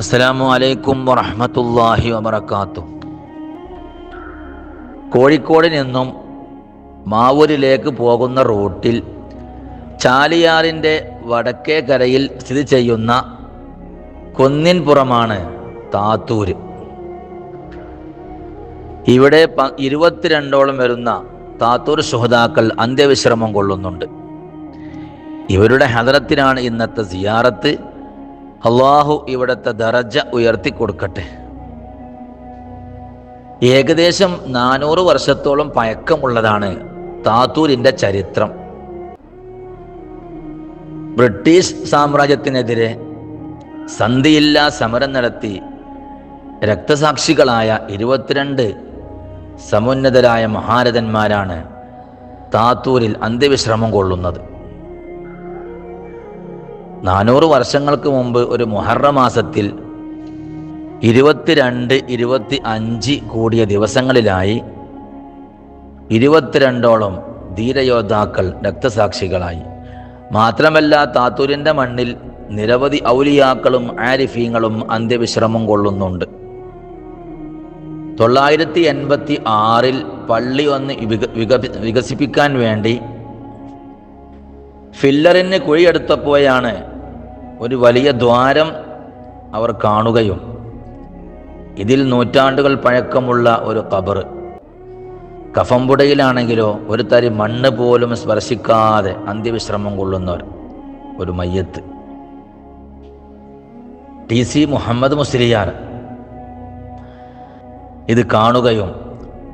അസ്സലാമു അലൈക്കും വറഹമത്തല്ലാഹി വബറകാതുഹു കോഴിക്കോട് നിന്നും മാവൂരിലേക്ക് പോകുന്ന റൂട്ടിൽ ചാലിയാറിന്റെ വടക്കേ കരയിൽ സ്ഥിതി ചെയ്യുന്ന കുന്നിൻപുറമാണ് താത്തൂര്. ഇവിടെ ഇരുപത്തിരണ്ടോളം വരുന്ന താത്തൂർ ശുഹതാക്കൾ അന്ത്യവിശ്രമം കൊള്ളുന്നുണ്ട്. ഇവരുടെ ഹദരത്തിനാണ് ഇന്നത്തെ സിയാറത്ത്. അള്ളാഹു ഇവിടുത്തെ ദറജ ഉയർത്തി കൊടുക്കട്ടെ. ഏകദേശം നാനൂറ് വർഷത്തോളം പഴക്കമുള്ളതാണ് താത്തൂരിന്റെ ചരിത്രം. ബ്രിട്ടീഷ് സാമ്രാജ്യത്തിനെതിരെ സന്ധിയില്ലാ സമരം നടത്തി രക്തസാക്ഷികളായ ഇരുപത്തിരണ്ട് സമുന്നതരായ മഹാരഥന്മാരാണ് താത്തൂരിൽ അന്ത്യവിശ്രമം കൊള്ളുന്നത്. നാനൂറ് വർഷങ്ങൾക്ക് മുമ്പ് ഒരു മുഹറ മാസത്തിൽ ഇരുപത്തിരണ്ട് ഇരുപത്തി അഞ്ച് കൂടിയ ദിവസങ്ങളിലായി ഇരുപത്തിരണ്ടോളം ധീരയോദ്ധാക്കൾ രക്തസാക്ഷികളായി. മാത്രമല്ല താത്തൂരിന്റെ മണ്ണിൽ നിരവധി ഔലിയാക്കളും ആരിഫീങ്ങളും അന്ത്യവിശ്രമം കൊള്ളുന്നുണ്ട്. തൊള്ളായിരത്തി എൺപത്തി ആറിൽ പള്ളി ഒന്ന് വിക- വിക- വികസിപ്പിക്കാൻ വേണ്ടി ഫില്ലറിന് കുഴിയെടുത്തപ്പോഴാണ് ഒരു വലിയ ദ്വാരം അവർ കാണുകയും ഇതിൽ നൂറ്റാണ്ടുകൾ പഴക്കമുള്ള ഒരു കബർ കഫംപുടയിലാണെങ്കിലോ ഒരു തരി മണ്ണ് പോലും സ്പർശിക്കാതെ അന്ത്യവിശ്രമം കൊള്ളുന്നവർ ഒരു മയ്യത്ത്. ടി സി മുഹമ്മദ് മുസ്ലിയാർ ഇത് കാണുകയും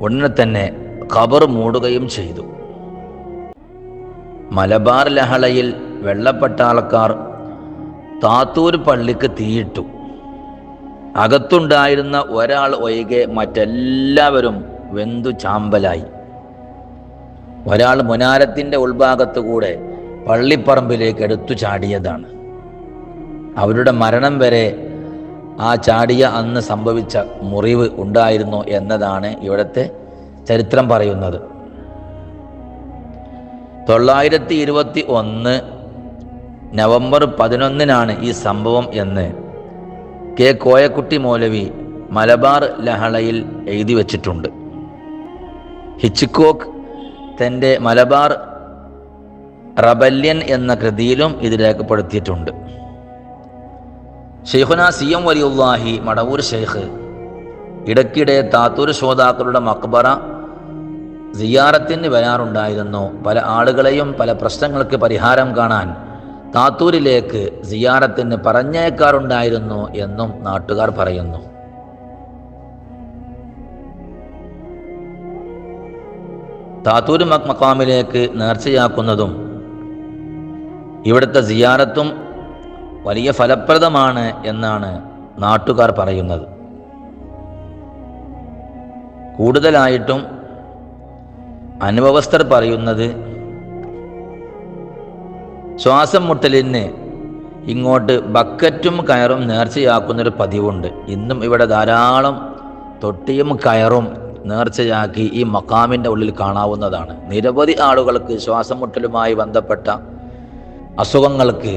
ഉടനെ തന്നെ ഖബർ മൂടുകയും ചെയ്തു. മലബാർ ലഹളയിൽ വെള്ളപ്പട്ടാളക്കാർ താത്തൂർ പള്ളിക്ക് തീയിട്ടു. അകത്തുണ്ടായിരുന്ന ഒരാൾ ഒഴികെ മറ്റെല്ലാവരും വെന്തു ചാമ്പലായി. ഒരാൾ മുനാരത്തിന്റെ ഉൾഭാഗത്തു കൂടെ പള്ളിപ്പറമ്പിലേക്ക് എടുത്തു ചാടിയതാണ്. അവരുടെ മരണം വരെ ആ ചാടിയ അന്ന് സംഭവിച്ച മുറിവ് ഉണ്ടായിരുന്നു എന്നതാണ് ഇവിടുത്തെ ചരിത്രം പറയുന്നത്. തൊള്ളായിരത്തി ഇരുപത്തി ഒന്ന് നവംബർ പതിനൊന്നിനാണ് ഈ സംഭവം എന്ന് കെ കോയക്കുട്ടി മൗലവി മലബാർ ലഹളയിൽ എഴുതി വച്ചിട്ടുണ്ട്. ഹിച്ച്കോക്ക് തന്റെ മലബാർ റബല്യൻ എന്ന കൃതിയിലും ഇത് രേഖപ്പെടുത്തിയിട്ടുണ്ട്. ഷെയ്ഖുന സി എം വലിയുല്ലാഹി മടവൂർ ഷെയ്ഖ് ഇടയ്ക്കിടെ താത്തൂർ ശ്രോതാക്കളുടെ മക്ബറ സിയാറത്തിന് വരാറുണ്ടായിരുന്നു. പല ആളുകളെയും പല പ്രശ്നങ്ങൾക്ക് പരിഹാരം കാണാൻ താത്തൂരിലേക്ക് സിയാറത്തിന് പറഞ്ഞേക്കാറുണ്ടായിരുന്നു എന്നും നാട്ടുകാർ പറയുന്നു. താത്തൂർ മക് മക്കാമിലേക്ക് നേർച്ചയാക്കുന്നതും ഇവിടുത്തെ സിയാറത്തും വലിയ ഫലപ്രദമാണ് എന്നാണ് നാട്ടുകാർ പറയുന്നത്. കൂടുതലായിട്ടും അനുഭവസ്ഥർ പറയുന്നത് ശ്വാസം മുട്ടലിന് ഇങ്ങോട്ട് ബക്കറ്റും കയറും നേർച്ചയാക്കുന്നൊരു പതിവുണ്ട്. ഇന്നും ഇവിടെ ധാരാളം തൊട്ടിയും കയറും നേർച്ചയാക്കി ഈ മക്കാമിന്റെ ഉള്ളിൽ കാണാവുന്നതാണ്. നിരവധി ആളുകൾക്ക് ശ്വാസം മുട്ടലുമായി ബന്ധപ്പെട്ട അസുഖങ്ങൾക്ക്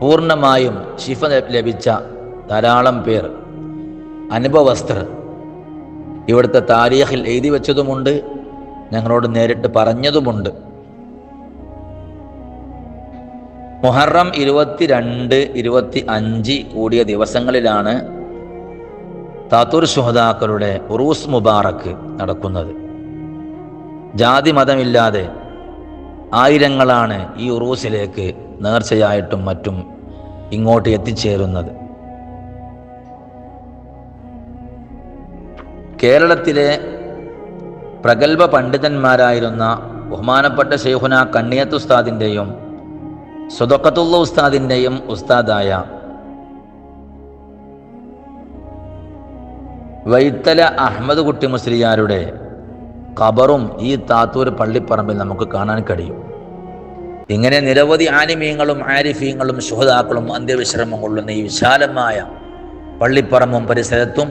പൂർണമായും ശിഫ ലഭിച്ച ധാരാളം പേർ അനുഭവസ്ഥർ ഇവിടുത്തെ താരീഖിൽ എഴുതി വെച്ചതുമുണ്ട് ഞങ്ങളോട് നേരിട്ട് പറഞ്ഞതുമുണ്ട്. മുഹറം ഇരുപത്തിരണ്ട് ഇരുപത്തി അഞ്ച് കൂടിയ ദിവസങ്ങളിലാണ് താത്തൂർ സുഹദാക്കളുടെ ഉറൂസ് മുബാറക്ക് നടക്കുന്നത്. ജാതി മതമില്ലാതെ ആയിരങ്ങളാണ് ഈ ഉറൂസിലേക്ക് നേർച്ചയായിട്ടും മറ്റും ഇങ്ങോട്ട് എത്തിച്ചേരുന്നത്. കേരളത്തിലെ പ്രഗത്ഭ പണ്ഡിതന്മാരായിരുന്ന ബഹുമാനപ്പെട്ട ഷെയ്ഖുന കണ്ണിയത്ത് സുദക്കത്തുള്ള ഉസ്താദിന്റെയും ഉസ്താദായ വൈത്തല അഹമ്മദ് കുട്ടി മുസ്ലിയാരുടെ ഖബറും ഈ താത്തൂർ പള്ളിപ്പറമ്പിൽ നമുക്ക് കാണാൻ കഴിയും. ഇങ്ങനെ നിരവധി ആനിമീങ്ങളും ആരിഫീങ്ങളും ശുഹതാക്കളും അന്ത്യവിശ്രമം കൊള്ളുന്ന ഈ വിശാലമായ പള്ളിപ്പറമ്പും പരിസരത്തും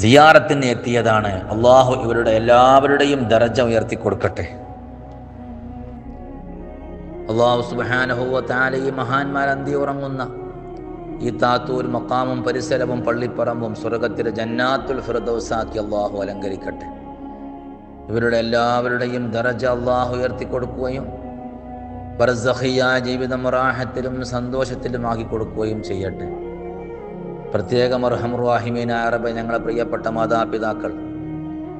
സിയാറത്തിന് എത്തിയതാണ്. അള്ളാഹു ഇവരുടെ എല്ലാവരുടെയും ദർജ ഉയർത്തി കൊടുക്കട്ടെ അള്ളാഹു സുബാനഹുവ താല ഈ മഹാന്മാർ അന്തി ഉറങ്ങുന്ന ഈ താത്തൂർ മക്കാമും പരിസരവും പള്ളിപ്പറമ്പും സ്വർഗത്തിലെ ജന്നാത്തുൽ ഫിറദോസാക്കി അള്ളാഹു അലങ്കരിക്കട്ടെ. ഇവരുടെ എല്ലാവരുടെയും ദറജ അള്ളാഹു ഉയർത്തി കൊടുക്കുകയും ബർസഹിയായ ജീവിതം റാഹത്തിലും സന്തോഷത്തിലും ആക്കി കൊടുക്കുകയും ചെയ്യട്ടെ. പ്രത്യേകം അർഹമുറാഹിമീനായ അറബ് ഞങ്ങളെ പ്രിയപ്പെട്ട മാതാപിതാക്കൾ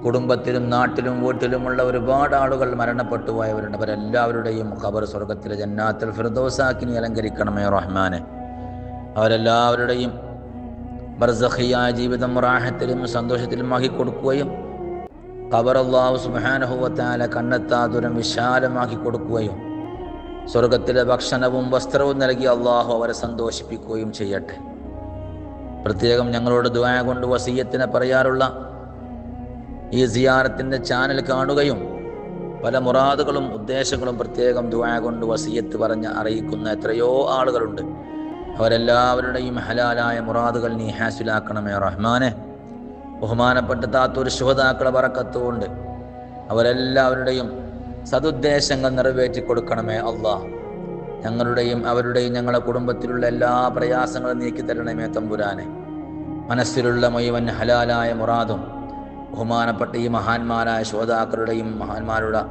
കുടുംബത്തിലും നാട്ടിലും വീട്ടിലുമുള്ള ഒരുപാട് ആളുകൾ മരണപ്പെട്ടു പോയവരുണ്ട്. അവരെല്ലാവരുടെയും ഖബർ സ്വർഗത്തിലെ ജന്നാത്തിൽ ഫിർദോസാക്കിനി അലങ്കരിക്കണമേ റഹ്മാനെ. അവരെല്ലാവരുടെയും ബർസഹിയായ ജീവിതം റാഹത്തിലും സന്തോഷത്തിലും ആക്കി കൊടുക്കുകയും ഖബർ അള്ളാഹു സുബാനഹുവത്താല കണ്ണെത്താതുരം വിശാലമാക്കി കൊടുക്കുകയും സ്വർഗത്തിലെ ഭക്ഷണവും വസ്ത്രവും നൽകി അള്ളാഹു അവരെ സന്തോഷിപ്പിക്കുകയും ചെയ്യട്ടെ. പ്രത്യേകം ഞങ്ങളോട് ദ്വായ കൊണ്ട് വസീയത്തിനെ പറയാറുള്ള ഈ സിയാറത്തിന്റെ ചാനൽ കാണുകയും പല മുറാദുകളും ഉദ്ദേശങ്ങളും പ്രത്യേകം ദുആ കൊണ്ട് വസീയത്ത് പറഞ്ഞ് അറിയിക്കുന്ന എത്രയോ ആളുകളുണ്ട്. അവരെല്ലാവരുടെയും ഹലാലായ മുറാദുകൾ നീ ഹാസിലാക്കണമേ റഹ്മാനെ. ബഹുമാനപ്പെട്ട താത്തൂർ ശുഹതാക്കളെ പറക്കത്തുകൊണ്ട് അവരെല്ലാവരുടെയും സതുദ്ദേശങ്ങൾ നിറവേറ്റി കൊടുക്കണമേ അള്ളാഹ്. ഞങ്ങളുടെയും അവരുടെയും ഞങ്ങളുടെ കുടുംബത്തിലുള്ള എല്ലാ പ്രയാസങ്ങളും നീക്കി തരണമേ തമ്പുരാനെ. മനസ്സിലുള്ള മുഴുവൻ ഹലാലായ മുറാദും ബഹുമാനപ്പെട്ട ഈ മഹാന്മാരായ ശ്രോതാക്കളുടെയും മഹാന്മാരുടെ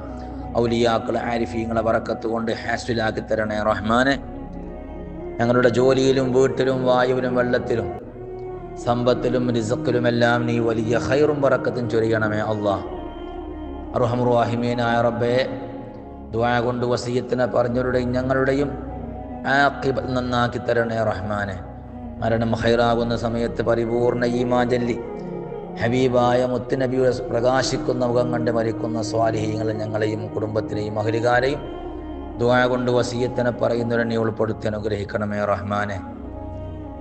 ഔലിയാക്കൾ ആരിഫീങ്ങളെ വറക്കത്തുകൊണ്ട് ഹാസ്റ്റിലാക്കി തരണേ റഹ്മാനെ. ഞങ്ങളുടെ ജോലിയിലും വീട്ടിലും വായുവിലും വെള്ളത്തിലും സമ്പത്തിലും റിസക്കിലുമെല്ലാം നീ വലിയ ഹൈറും വറക്കത്തും ചൊരിയണമേ അള്ളാഹ് അറുഹമുറാഹിമീനായ റബ്ബേ ദ്വാ കൊണ്ട് വസീയത്തിനെ പറഞ്ഞവരുടെയും ഞങ്ങളുടെയും ആക്കി നന്നാക്കി തരണേ റഹ്മാനെ. മരണം ഹൈറാകുന്ന സമയത്ത് പരിപൂർണ ഈമാ ചൊല്ലി ഹബീബായ മുത്തുനബിയുടെ പ്രകാശിക്കുന്ന മുഖം കണ്ട് മരിക്കുന്ന സ്വാലിഹീങ്ങളെ ഞങ്ങളെയും കുടുംബത്തിനെയും അഹരികാരെയും ദുവാ കൊണ്ട് വസീയത്തിനെ പറയുന്നവരെന്നെ ഉൾപ്പെടുത്തി അനുഗ്രഹിക്കണമേ റഹ്മാനെ.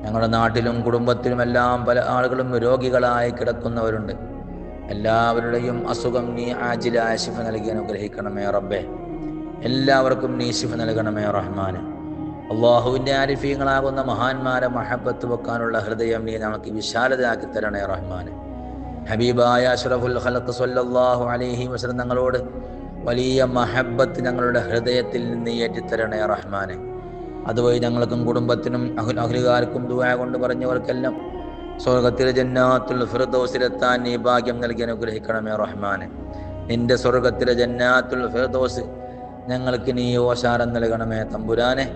ഞങ്ങളുടെ നാട്ടിലും കുടുംബത്തിലുമെല്ലാം പല ആളുകളും രോഗികളായി കിടക്കുന്നവരുണ്ട്. എല്ലാവരുടെയും അസുഖം നീ ആജിലായ ശിഫ നൽകി അനുഗ്രഹിക്കണമേ റബ്ബെ. എല്ലാവർക്കും നീ ശിഫ നൽകണമേ റഹ്മാന്. അള്ളാഹുവിന്റെ ആരിഫീങ്ങളാകുന്ന മഹാന്മാരെ മഹബത്ത് വെക്കാനുള്ള ഹൃദയം നീ നമുക്ക് വിശാലതയാക്കി തരണേ റഹ്മാന്. ഹബീബായ അഷ്റഫുൽ ഖലഖ് സല്ലല്ലാഹു അലൈഹി വസല്ലം ഞങ്ങളോട് വലിയ മഹബത്ത് ഞങ്ങളുടെ ഹൃദയത്തിൽ നിന്ന് ഏറ്റിത്തരണേ റഹ്മാനെ. അതുവഴി ഞങ്ങൾക്കും കുടുംബത്തിനും അഹുൽ അഹ്ലുകാർക്കും ദുആ കൊണ്ട് പറഞ്ഞവർക്കെല്ലാം സ്വർഗത്തിലെ ജന്നാത്തുൽ ഫിർദൗസിലെത്താൻ നീ ഭാഗ്യം നൽകി അനുഗ്രഹിക്കണമേ റഹ്മാനെ. നിന്റെ സ്വർഗത്തിലെ ജന്നാത്തുൽ ഫിർദൗസ് ഞങ്ങൾക്ക് നീ ഓശാരം നൽകണമേ തമ്പുരാനെ.